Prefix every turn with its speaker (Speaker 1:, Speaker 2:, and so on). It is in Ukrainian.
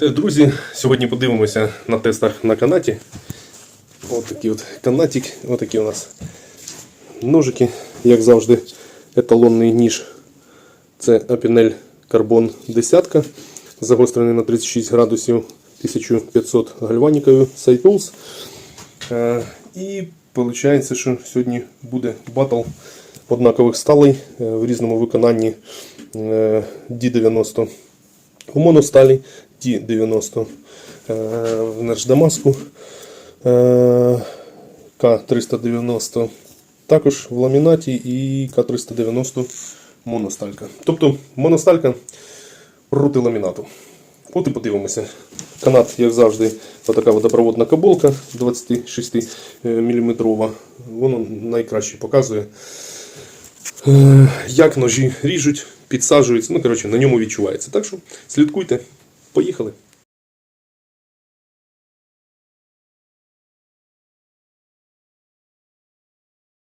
Speaker 1: Друзі, сьогодні подивимося на тестах на канаті. Ось такий от канатик, ось такі у нас ножики, як завжди, еталонний ніж. Це Апінель Карбон 10, загострений на 36 градусів 1500 гальваніковою Сайпулс. Е, І виходить, що сьогодні буде батл однакових сталей е, в різному виконанні е, D90 у моносталі Ті-90 е, в Нерждамаску е, К-390 також в ламінаті і К-390 моносталька. Мтобто моносталька проти ламінату. От і подивимося. Канат, як завжди, така водопроводна каболка 26 мм. Воно найкраще показує, е, як ножі ріжуть, підсаджуються. Ну, коротше, на ньому відчувається. Так що слідкуйте. Поїхали.